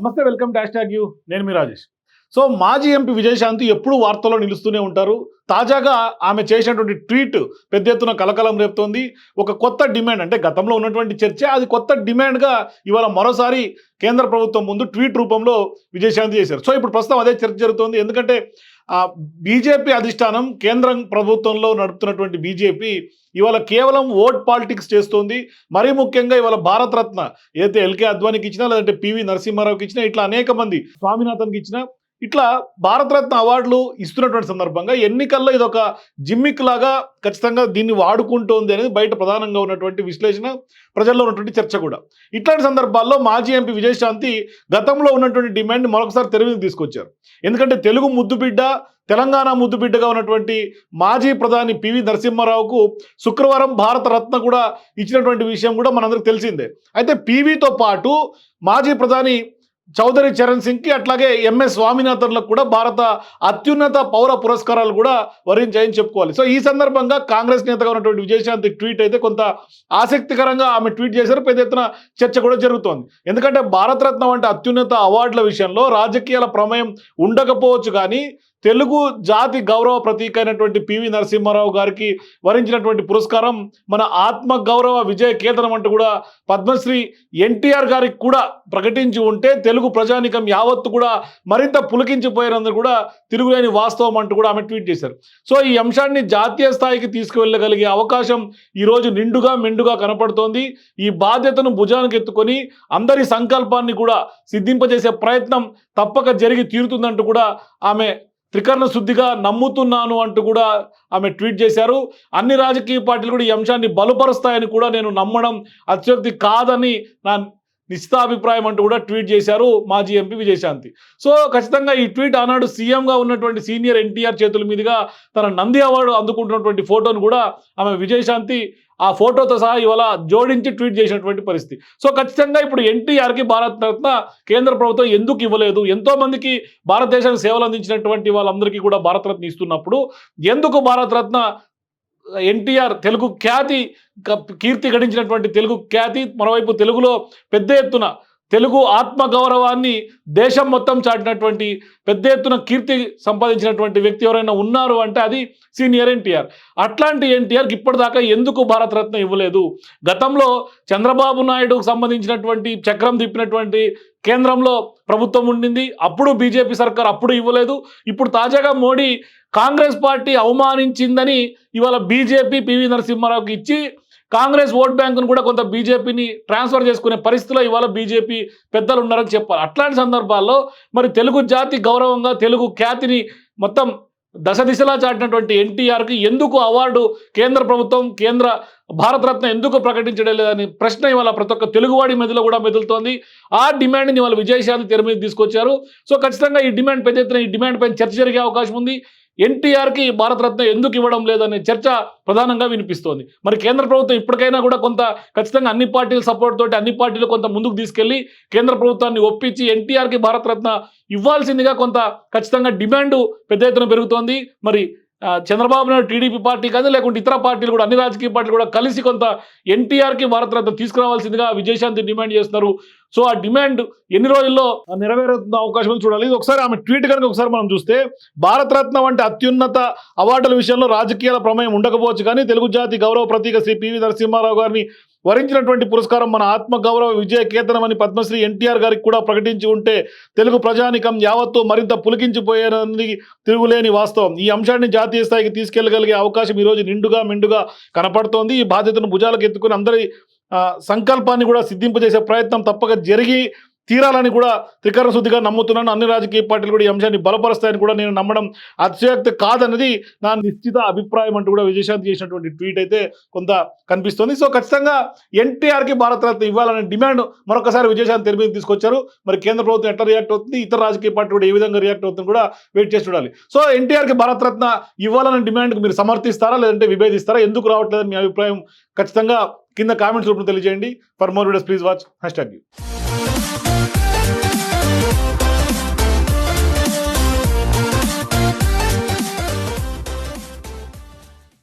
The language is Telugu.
నమస్తే వెల్కమ్ డాష్ ట్యాగ్ యూ. నేను మీ రాజేష్. సో మాజీ ఎంపీ విజయశాంతి ఎప్పుడూ వార్తల్లో నిలుస్తూనే ఉంటారు. తాజాగా ఆమె చేసినటువంటి ట్వీట్ పెద్ద ఎత్తున కలకలం రేపుతోంది. ఒక కొత్త డిమాండ్ అంటే గతంలో ఉన్నటువంటి చర్చ అది కొత్త డిమాండ్గా ఇవాళ మరోసారి కేంద్ర ప్రభుత్వం ముందు ట్వీట్ రూపంలో విజయశాంతి చేశారు. సో ఇప్పుడు ప్రస్తుతం అదే చర్చ జరుగుతోంది. ఎందుకంటే బీజేపీ అధిష్టానం కేంద్రం ప్రభుత్వంలో నడుపుతున్నటువంటి బీజేపీ ఇవాళ కేవలం ఓట్ పాలిటిక్స్ చేస్తోంది. మరీ ముఖ్యంగా ఇవాళ భారతరత్న ఏదైతే ఎల్కే అద్వానికి ఇచ్చినా లేదంటే పివి నరసింహారావుకి ఇచ్చినా ఇట్లా అనేక మంది స్వామినాథన్కి ఇచ్చినా ఇట్లా భారతరత్న అవార్డులు ఇస్తున్నటువంటి సందర్భంగా ఎన్నికల్లో ఇది ఒక జిమ్మిక్ లాగా ఖచ్చితంగా దీన్ని వాడుకుంటోంది అనేది బయట ప్రధానంగా ఉన్నటువంటి విశ్లేషణ ప్రజల్లో ఉన్నటువంటి చర్చ కూడా. ఇట్లాంటి సందర్భాల్లో మాజీ ఎంపీ విజయశాంతి గతంలో ఉన్నటువంటి డిమాండ్ మరొకసారి తెర తీసుకొచ్చారు. ఎందుకంటే తెలుగు ముద్దుబిడ్డ తెలంగాణ ముద్దుబిడ్డగా ఉన్నటువంటి మాజీ ప్రధాని పివి నరసింహారావుకు శుక్రవారం భారత రత్న కూడా ఇచ్చినటువంటి విషయం కూడా మనందరికి తెలిసిందే. అయితే పీవీతో పాటు మాజీ ప్రధాని చౌదరి చరణ్ సింగ్కి అట్లాగే ఎంఎస్ స్వామినాథన్లకు కూడా భారత అత్యున్నత పౌర పురస్కారాలు కూడా వరించాయని చెప్పుకోవాలి. సో ఈ సందర్భంగా కాంగ్రెస్ నేతగా ఉన్నటువంటి విజయశాంతి ట్వీట్ అయితే కొంత ఆసక్తికరంగా ఆమె ట్వీట్ చేశారు. పెద్ద ఎత్తున చర్చ కూడా జరుగుతోంది. ఎందుకంటే భారతరత్న వంటి అత్యున్నత అవార్డుల విషయంలో రాజకీయాల ప్రమేయం ఉండకపోవచ్చు కానీ తెలుగు జాతి గౌరవ ప్రతీక అయినటువంటి పివి నరసింహారావు గారికి వరించినటువంటి పురస్కారం మన ఆత్మ గౌరవ విజయ కేతనం అంటూ కూడా పద్మశ్రీ ఎన్టీఆర్ గారికి కూడా ప్రకటించి ఉంటే తెలుగు ప్రజానికం యావత్తు కూడా మరింత పులికించిపోయినందుకు కూడా తిరుగులేని వాస్తవం అంటూ కూడా ఆమె ట్వీట్ చేశారు. సో ఈ అంశాన్ని జాతీయ స్థాయికి తీసుకువెళ్ళగలిగే అవకాశం ఈరోజు నిండుగా మెండుగా కనపడుతోంది. ఈ బాధ్యతను భుజానికి ఎత్తుకొని అందరి సంకల్పాన్ని కూడా సిద్ధింపజేసే ప్రయత్నం తప్పక జరిగి తీరుతుందంటూ కూడా ఆమె త్రికరణ శుద్ధిగా నమ్ముతున్నాను అంటూ కూడా ఆమె ట్వీట్ చేశారు. అన్ని రాజకీయ పార్టీలు కూడా ఈ అంశాన్ని బలపరుస్తాయని కూడా నేను నమ్మడం అత్యుక్తి కాదని నా నిశ్చితాభిప్రాయం అంటూ కూడా ట్వీట్ చేశారు మాజీ ఎంపీ విజయశాంతి. సో ఖచ్చితంగా ఈ ట్వీట్ ఆనాడు సీఎంగా ఉన్నటువంటి సీనియర్ ఎన్టీఆర్ చేతుల మీదుగా తన నంది అవార్డు అందుకుంటున్నటువంటి ఫోటోను కూడా ఆమె విజయశాంతి ఆ ఫోటోతో సహా ఇవాళ జోడించి ట్వీట్ చేసినటువంటి పరిస్థితి. సో ఖచ్చితంగా ఇప్పుడు ఎన్టీఆర్కి భారత రత్న కేంద్ర ప్రభుత్వం ఎందుకు ఇవ్వలేదు ఎంతో మందికి భారతదేశానికి సేవలు అందించినటువంటి వాళ్ళందరికీ కూడా భారతరత్న ఇస్తున్నప్పుడు ఎందుకు భారతరత్న ఎన్టీఆర్ తెలుగు ఖ్యాతి కీర్తి గడించినటువంటి తెలుగు ఖ్యాతి మరోవైపు తెలుగులో పెద్ద ఎత్తున తెలుగు ఆత్మగౌరవాన్ని దేశం మొత్తం చాటినటువంటి పెద్ద ఎత్తున కీర్తి సంపాదించినటువంటి వ్యక్తి ఎవరైనా ఉన్నారు అంటే అది సీనియర్ ఎన్టీఆర్. అట్లాంటి ఎన్టీఆర్కి ఇప్పటిదాకా ఎందుకు భారతరత్న ఇవ్వలేదు? గతంలో చంద్రబాబు నాయుడుకు సంబంధించినటువంటి చక్రం తిప్పినటువంటి కేంద్రంలో ప్రభుత్వం ఉండింది అప్పుడు బీజేపీ సర్కార్ అప్పుడు ఇవ్వలేదు ఇప్పుడు తాజాగా మోడీ కాంగ్రెస్ పార్టీ అవమానించిందని ఇవాళ బీజేపీ పివి నరసింహారావుకి ఇచ్చి కాంగ్రెస్ ఓట్ బ్యాంకును కూడా కొంత బీజేపీని ట్రాన్స్ఫర్ చేసుకునే పరిస్థితిలో ఇవాళ బీజేపీ పెద్దలు ఉన్నారని చెప్పాలి. అట్లాంటి సందర్భాల్లో మరి తెలుగు జాతి గౌరవంగా తెలుగు ఖ్యాతిని మొత్తం దశ దిశలా చాటినటువంటి ఎన్టీఆర్కి ఎందుకు అవార్డు కేంద్ర ప్రభుత్వం కేంద్ర భారతరత్న ఎందుకు ప్రకటించడం లేదని ప్రశ్న ఇవాళ ప్రతి ఒక్క తెలుగువాడి మెదలో కూడా మెదులుతోంది. ఆ డిమాండ్ని ఇవాళ విజయశాంతి తెర మీద తీసుకొచ్చారు. సో ఖచ్చితంగా ఈ డిమాండ్ పెద్ద ఎత్తున ఈ డిమాండ్ పైన చర్చ జరిగే అవకాశం ఉంది. ఎన్టీఆర్కి భారతరత్న ఎందుకు ఇవ్వడం లేదనే చర్చ ప్రధానంగా వినిపిస్తోంది. మరి కేంద్ర ప్రభుత్వం ఇప్పటికైనా కూడా కొంత ఖచ్చితంగా అన్ని పార్టీల సపోర్ట్ తోటి అన్ని పార్టీలు కొంత ముందుకు తీసుకెళ్ళి కేంద్ర ప్రభుత్వాన్ని ఒప్పించి ఎన్టీఆర్కి భారతరత్న ఇవ్వాల్సిందిగా కొంత ఖచ్చితంగా డిమాండ్ పెద్ద ఎత్తున పెరుగుతోంది. మరి చంద్రబాబు నాయుడు టీడీపీ పార్టీ కానీ లేకుంటే ఇతర పార్టీలు కూడా అన్ని రాజకీయ పార్టీలు కూడా కలిసి కొంత ఎన్టీఆర్కి భారతరత్న తీసుకురావాల్సిందిగా విజయశాంతి డిమాండ్ చేస్తున్నారు. సో ఆ డిమాండ్ ఎన్ని రోజుల్లో నెరవేరుతున్న అవకాశం చూడాలి. ఇది ఒకసారి ఆమె ట్వీట్ కనుక ఒకసారి మనం చూస్తే భారతరత్న వంటి అత్యున్నత అవార్డుల విషయంలో రాజకీయాల ప్రమేయం ఉండకపోవచ్చు కానీ తెలుగు జాతి గౌరవ ప్రతీక శ్రీ పివి నరసింహారావు గారిని వరించినటువంటి పురస్కారం మన ఆత్మగౌరవ విజయ కేతనం అని పద్మశ్రీ ఎన్టీఆర్ గారికి కూడా ప్రకటించి ఉంటే తెలుగు ప్రజానికం యావత్తు మరింత పులికించిపోయేది తిరుగులేని వాస్తవం. ఈ అంశాన్ని జాతీయ స్థాయికి తీసుకెళ్ళగలిగే అవకాశం ఈరోజు నిండుగా మెండుగా కనపడుతోంది. ఈ బాధ్యతను భుజాలకు ఎత్తుకుని అందరి సంకల్పాన్ని కూడా సిద్ధింపజేసే ప్రయత్నం తప్పక జరిగి తీరాలని కూడా త్రికరణ శుద్ధిగా నమ్ముతున్నాను. అన్ని రాజకీయ పార్టీలు కూడా ఈ అంశాన్ని బలపరుస్తాయని కూడా నేను నమ్మడం అత్యక్తి కాదన్నది నా నిశ్చిత అభిప్రాయం అంటూ కూడా విజయశాంతి చేసినటువంటి ట్వీట్ అయితే కొంత కనిపిస్తుంది. సో ఖచ్చితంగా ఎన్టీఆర్కి భారతరత్న ఇవ్వాలనే డిమాండ్ మరొకసారి విజయశాంతి తెరి మీద తీసుకొచ్చారు. మరి కేంద్ర ప్రభుత్వం ఎట్లా రియాక్ట్ అవుతుంది? ఇతర రాజకీయ పార్టీ కూడా ఏ విధంగా రియాక్ట్ అవుతుంది కూడా వెయిట్ చేసి చూడాలి. సో ఎన్టీఆర్కి భారతరత్న ఇవ్వాలనే డిమాండ్కి మీరు సమర్థిస్తారా? లేదంటే విభేదిస్తారా? ఎందుకు రావట్లేదని మీ అభిప్రాయం ఖచ్చితంగా కింద కామెంట్స్ రూపంలో తెలియజేయండి. For more videos please watch hash tag U